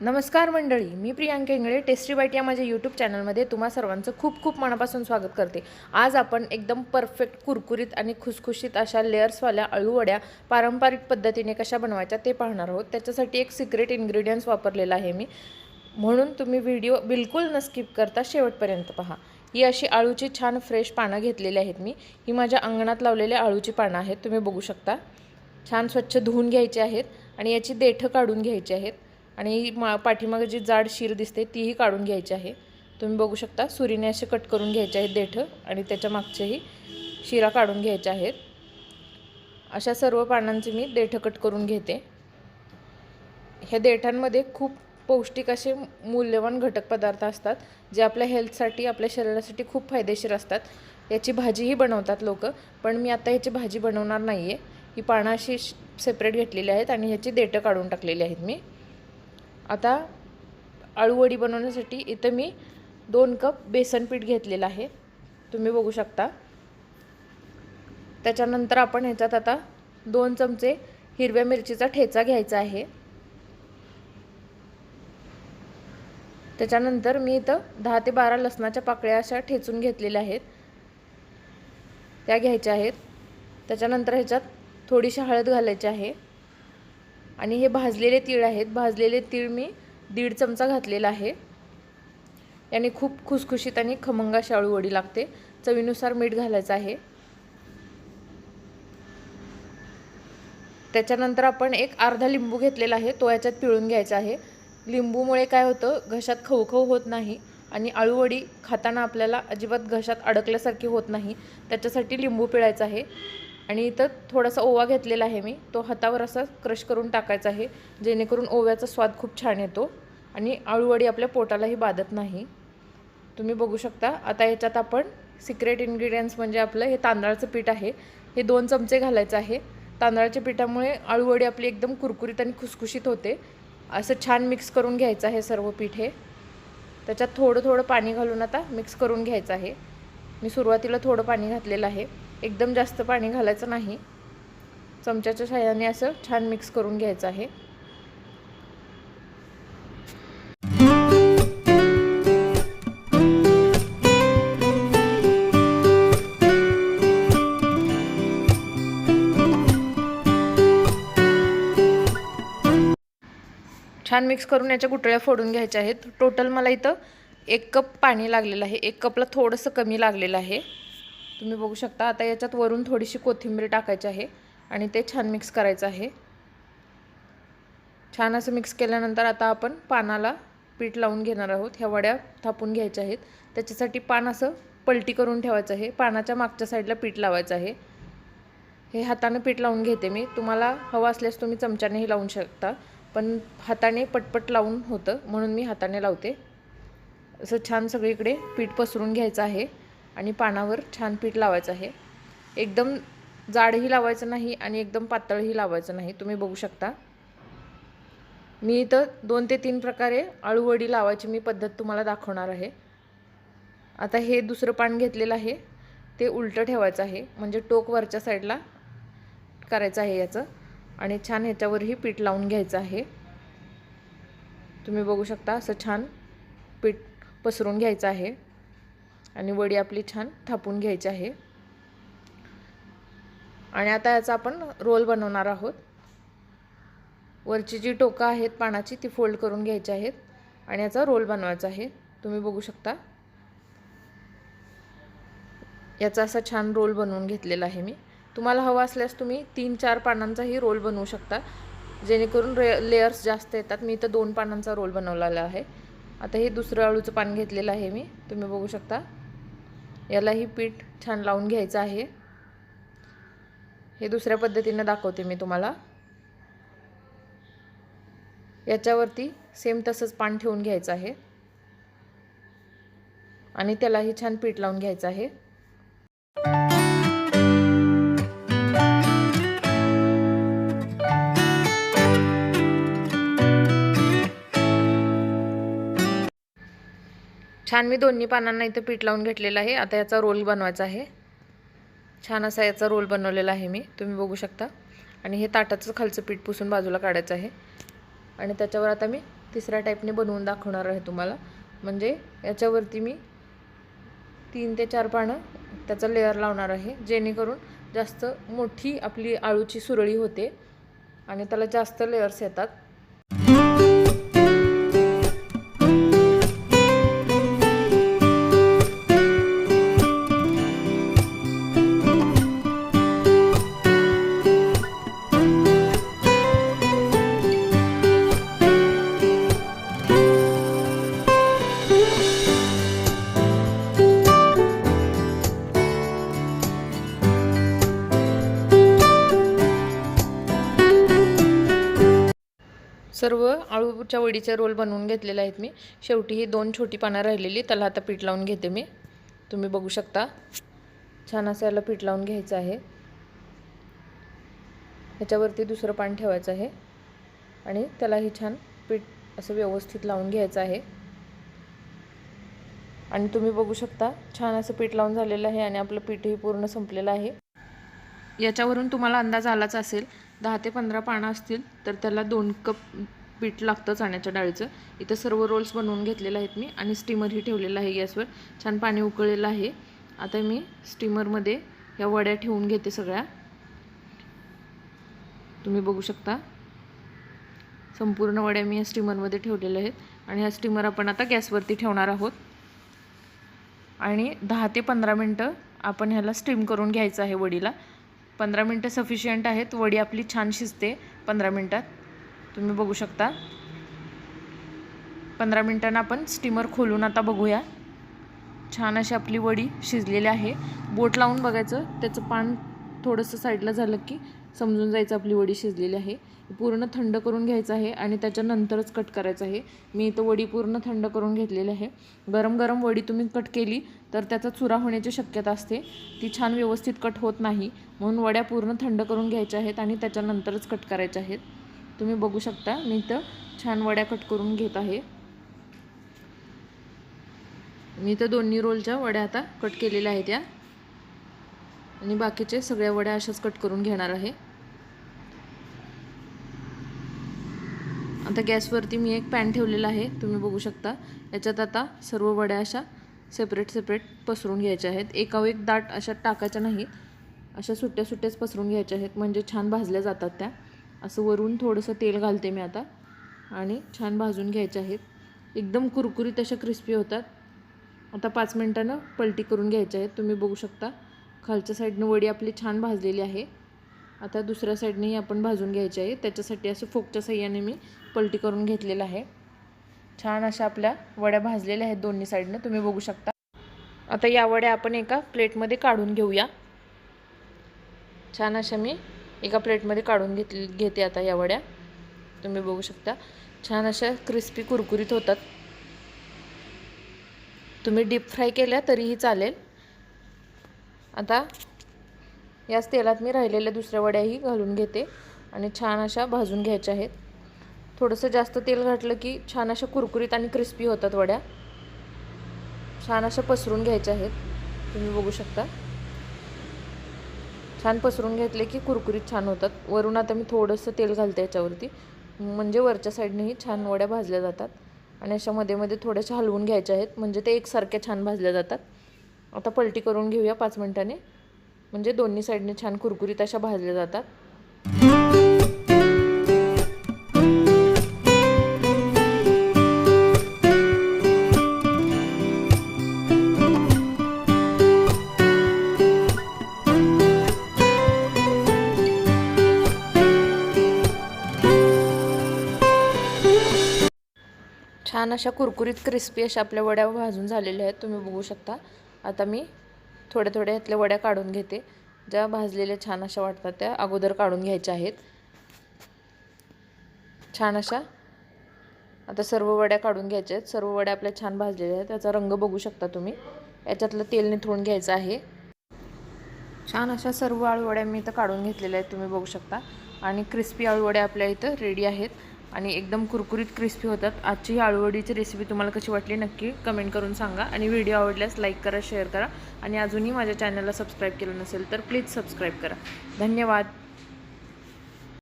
नमस्कार मंडळी मी प्रियांका इंगळे टेस्टी बाईट या माझ्या यूट्यूब चॅनलमध्ये तुम्हा सर्वांचं खूप खूप मनापासून स्वागत करते. आज आपण एकदम परफेक्ट कुरकुरीत आणि खुसखुशीत अशा लेअर्सवाल्या अळूवड्या पारंपरिक पद्धतीने कशा बनवायच्या ते पाहणार आहोत. त्याच्यासाठी एक सिक्रेट इन्ग्रेडियंट्स वापरलेला आहे मी. म्हणून तुम्ही व्हिडिओ बिलकुल न स्किप करता शेवटपर्यंत पहा. ही अशी आळूची छान फ्रेश पानं घेतलेली आहेत मी. ही माझ्या अंगणात लावलेली आळूची पानं आहेत तुम्ही बघू शकता. छान स्वच्छ धुवून घ्यायची आहेत आणि याची देठं काढून घ्यायची आहेत. आणि मा पाठीमागे जी जाड शीर दिसते तीही काढून घ्यायची आहे. तुम्ही बघू शकता सुरीने असे कट करून घ्यायचे आहेत देठं आणि त्याच्या मागचेही शिरा काढून घ्यायच्या आहेत. अशा सर्व पानांचे मी देठं कट करून घेते. ह्या देठांमध्ये खूप पौष्टिक असे मूल्यवान घटक पदार्थ असतात जे आपल्या हेल्थसाठी आपल्या शरीरासाठी खूप फायदेशीर असतात. याची भाजीही बनवतात लोक पण मी आता ह्याची भाजी बनवणार नाही आहे ही पानं अशी सेपरेट घेतलेली आहेत आणि ह्याची देठं काढून टाकलेली आहेत मी. आता आळूवडी बनवण्यासाठी इथं मी दोन कप बेसन पीठ घेतलेलं आहे. तुम्ही बघू शकता. त्याच्यानंतर आपण ह्याच्यात आता दोन चमचे हिरव्या मिरचीचा ठेचा घ्यायचा आहे. त्याच्यानंतर मी इथं दहा ते बारा लसणाच्या पाकळ्या अशा ठेचून घेतलेल्या आहेत. त्या घ्यायच्या आहेत. त्याच्यानंतर ह्याच्यात थोडीशी हळद घालायची आहे. आणि हे भाजलेले तीळ आहेत. भाजलेले तीळ मी दीड चमचा घातलेला आहे. याने खूप खुसखुशीत आणि खमंगा शाळू आळूवडी लागते. चवीनुसार मीठ घालायचं आहे. त्याच्यानंतर आपण एक अर्धा लिंबू घेतलेला आहे. तो याच्यात पिळून घ्यायचा आहे. लिंबूमुळे काय होतं? घशात खवखव होत नाही आणि आळूवडी खाताना आपल्याला अजिबात घशात अडकल्यासारखी होत नाही. त्याच्यासाठी लिंबू पिळायचा आहे. आणि इथं थोडासा ओवा घेतलेला आहे मी. तो हातावर असा क्रश करून टाकायचा आहे जेणेकरून ओव्याचा स्वाद खूप छान येतो आणि आळूवडी आपल्या पोटालाही बाधत नाही. तुम्ही बघू शकता आता याच्यात आपण सिक्रेट इन्ग्रेडियंट्स म्हणजे आपलं हे तांदळाचं पीठ आहे. हे दोन चमचे घालायचं आहे. तांदळाच्या पिठामुळे आळूवडी आपली एकदम कुरकुरीत आणि खुसखुशीत होते. असं छान मिक्स करून घ्यायचं आहे सर्व पीठ हे. त्याच्यात थोडं थोडं पाणी घालून आता मिक्स करून घ्यायचं आहे. मी सुरुवातीला थोडं पाणी घातलेलं आहे. एकदम जास्त पाणी घालायचं नाही. चमच्याच्या सहाय्याने असं छान मिक्स करून घ्यायचं आहे. छान मिक्स करून याच्या गुटळ्या फोडून घ्यायच्या आहेत. टोटल मला इथं एक कप पाणी लागलेलं आहे. एक कपला थोडंसं कमी लागलेलं आहे. तुम्ही बघू शकता आता याच्यात वरून थोडीशी कोथिंबीर टाकायची आहे आणि ते छान मिक्स करायचं आहे. छान असं मिक्स केल्यानंतर आता आपण पानाला पीठ लावून घेणार आहोत. ह्या वड्या थापून घ्यायच्या आहेत. त्याच्यासाठी पान असं पलटी करून ठेवायचं आहे. पानाच्या मागच्या साईडला पीठ लावायचं आहे. हे हाताने पीठ लावून घेते मी. तुम्हाला हवं असल्यास तुम्ही चमच्यानेही लावून शकता पण हाताने पटपट लावून होतं म्हणून मी हाताने लावते. असं छान सगळीकडे पीठ पसरून घ्यायचं आहे. आणि पानावर छान पीठ लावायचं आहे. एकदम जाडही लावायचं नाही आणि एकदम पातळही लावायचं नाही. तुम्ही बघू शकता. मी इथं दोन ते तीन प्रकारे आळूवडी लावायची मी पद्धत तुम्हाला दाखवणार आहे. आता हे दुसरं पान घेतलेलं आहे. ते उलटं ठेवायचं आहे. म्हणजे टोक वरच्या साईडला करायचं आहे याचं. आणि छान ह्याच्यावरही पीठ लावून घ्यायचं आहे. तुम्ही बघू शकता असं छान पीठ पसरून घ्यायचं आहे. आणि वडी आपली छान थापून घ्यायची आहे. आणि आता याचा आपण रोल बनवणार आहोत. वरची जी टोकं आहेत पानाची ती फोल्ड करून घ्यायची आहेत. आणि याचा रोल बनवायचा आहे. तुम्ही बघू शकता. याचा असा छान रोल बनवून घेतलेला आहे मी. तुम्हाला हवा असल्यास तुम्ही तीन चार पानांचाही रोल बनवू शकता. जेणेकरून रे लेयर्स जास्त येतात. मी इथं दोन पानांचा रोल बनवलेला आहे. आता हे दुसरं अळूचं पान घेतलेलं आहे मी. तुम्ही बघू शकता. यालाही पीठ छान लावून घ्यायचं आहे. हे दुसऱ्या पद्धतीनं दाखवते मी तुम्हाला. याच्यावरती सेम तसंच पान ठेवून घ्यायचं आहे. आणि त्यालाही छान पीठ लावून घ्यायचं आहे. छान मी दोन्ही पानांना इथं पीठ लावून घेतलेलं आहे. आता याचा रोल बनवायचा आहे. छान असा याचा रोल बनवलेला आहे मी. तुम्ही बघू शकता. आणि हे ताटाचं खालचं पीठ पुसून बाजूला काढायचं आहे. आणि त्याच्यावर आता मी तिसऱ्या टाईपने बनवून दाखवणार आहे तुम्हाला. म्हणजे याच्यावरती मी तीन ते चार पानं त्याचा लेअर लावणार आहे. जेणेकरून जास्त मोठी आपली आळूची सुरळी होते. आणि त्याला जास्त लेअर्स येतात. सर्व आळूच्या वडीचे रोल बनवून घेतलेले आहेत मी. शेवटी ही दोन छोटी पानं राहिलेली त्याला आता पीठ लावून घेते मी. तुम्ही बघू शकता. छान असं याला पीठ लावून घ्यायचं आहे. ह्याच्यावरती दुसरं पान ठेवायचं आहे. आणि त्यालाही छान पीठ असं व्यवस्थित लावून घ्यायचं आहे. आणि तुम्ही बघू शकता छान असं पीठ लावून झालेलं आहे आणि आपलं पीठही पूर्ण संपलेलं आहे. याच्यावरून तुम्हाला अंदाज आलाच असेल. दहा ते पंधरा पानं असतील तर त्याला दोन कप पीठ लागतं चण्याच्या डाळीचं. इथं सर्व रोल्स बनवून घेतलेले आहेत मी आणि स्टीमरही ठेवलेलं आहे गॅसवर. छान पाणी उकळलेलं आहे. आता मी स्टीमरमध्ये या वड्या ठेवून घेते सगळ्या. तुम्ही बघू शकता. संपूर्ण वड्या मी या स्टीमरमध्ये ठेवलेल्या आहेत आणि ह्या स्टीमर आपण आता गॅसवरती ठेवणार आहोत. आणि दहा ते पंधरा मिनटं आपण ह्याला स्टीम करून घ्यायचं आहे वडीला. पंधरा मिनटं सफिशियंट आहेत. वडी आपली छान शिजते पंधरा मिनटात. तुम्ही बघू शकता. पंधरा मिनटांना आपण स्टीमर खोलून आता बघूया. छान अशी आपली वडी शिजलेली आहे. बोट लावून बघायचं. त्याचं पान थोडंसं साईडला झालं की समजून जायचं आपली वडी शिजलेली आहे. पूर्ण थंड करून घ्यायचं आहे आणि त्याच्यानंतरच कट करायचं आहे. मी इथं वडी पूर्ण थंड करून घेतलेली आहे. गरम गरम वडी तुम्ही कट केली तर त्याचा चुरा होण्याची शक्यता असते. ती छान व्यवस्थित कट होत नाही. म्हणून वड्या पूर्ण थंड करून घ्यायच्या आहेत आणि त्याच्यानंतरच कट करायच्या आहेत. तुम्ही बघू शकता मी इथं छान वड्या कट करून घेत आहे. मी तर दोन्ही रोलच्या वड्या आता कट केलेल्या आहेत या. आणि बाकीचे सगळ्या वड्या अशाच कट करून घेणार आहे. आता गॅसवरती मी एक पॅन ठेवलेला आहे तुम्ही बघू शकता. याच्यात आता सर्व वड्या अशा सेपरेट सेपरेट पसरून घ्यायच्या आहेत. एकावर एक दाट अशा टाकायच्या नाहीत. अशा सुट्ट्या सुट्ट्याच पसरून घ्यायच्या आहेत. म्हणजे छान भाजल्या जातात त्या. असं वरून थोडंसं तेल घालते मी आता. आणि छान भाजून घ्यायच्या आहेत. एकदम कुरकुरीत अशा क्रिस्पी होतात. आता पाच मिनटानं पलटी करून घ्यायच्या आहेत. तुम्ही बघू शकता. खालच्या साईडनं वडी आपली छान भाजलेली आहे. आता दुसऱ्या साईडनेही आपण भाजून घ्यायची आहे. त्याच्यासाठी असं फोकच्या सह्याने मी पलटी करून घेतलेलं आहे. छान अशा आपल्या वड्या भाजलेल्या आहेत दोन्ही साईडनं. तुम्ही बघू शकता. आता या वड्या आपण एका प्लेटमध्ये काढून घेऊया. छान अशा मी एका प्लेटमध्ये काढून घेतली घेते आता या वड्या. तुम्ही बघू शकता. छान अशा क्रिस्पी कुरकुरीत होतात. तुम्ही डीप फ्राय केल्या तरीही चालेल. आता याच तेलात मी राहिलेल्या दुसऱ्या वड्याही घालून घेते आणि छान अशा भाजून घ्यायच्या आहेत. थोडंसं जास्त तेल घातलं की छान अशा कुरकुरीत आणि क्रिस्पी होतात वड्या. छान अशा पसरून घ्यायच्या आहेत. तुम्ही बघू शकता. छान पसरून घेतले की कुरकुरीत छान होतात. वरून आता मी थोडंसं तेल घालते याच्यावरती. म्हणजे वरच्या साईडनेही छान वड्या भाजल्या जातात. आणि अशा मध्ये मध्ये थोड्याशा हलवून घ्यायच्या आहेत. म्हणजे ते एकसारख्या छान भाजल्या जातात. आता पलटी करून घेऊया पाच मिनटाने. म्हणजे दोन्ही साईडने छान कुरकुरीत अशा भाजल्या जातात. छान अशा कुरकुरीत क्रिस्पी अशा आपल्या वड्या भाजून झालेल्या आहेत. तुम्ही बघू शकता. आता मी थोड्या थोड्या ह्यातल्या वड्या काढून घेते. ज्या भाजलेल्या छान अशा वाटतात त्या अगोदर काढून घ्यायच्या आहेत. छान अशा. आता सर्व वड्या काढून घ्यायच्या आहेत. सर्व वड्या आपल्या छान भाजलेल्या आहेत. त्याचा रंग बघू शकता तुम्ही. याच्यातलं तेल निथळून घ्यायचं आहे. छान अशा सर्व आळूवड्या मी इथं काढून घेतलेल्या आहेत. तुम्ही बघू शकता. आणि क्रिस्पी आळूवड्या आपल्या इथं रेडी आहेत. आणि एकदम कुरकुरीत क्रिस्पी होतात. आजची ही आळूवडीची रेसिपी तुम्हाला कशी वाटली नक्की कमेंट करून सांगा. आणि व्हिडिओ आवडल्यास लाईक करा शेअर करा. आणि अजूनही माझ्या चॅनलला सबस्क्राईब केलं नसेल तर प्लीज सबस्क्राईब करा. धन्यवाद.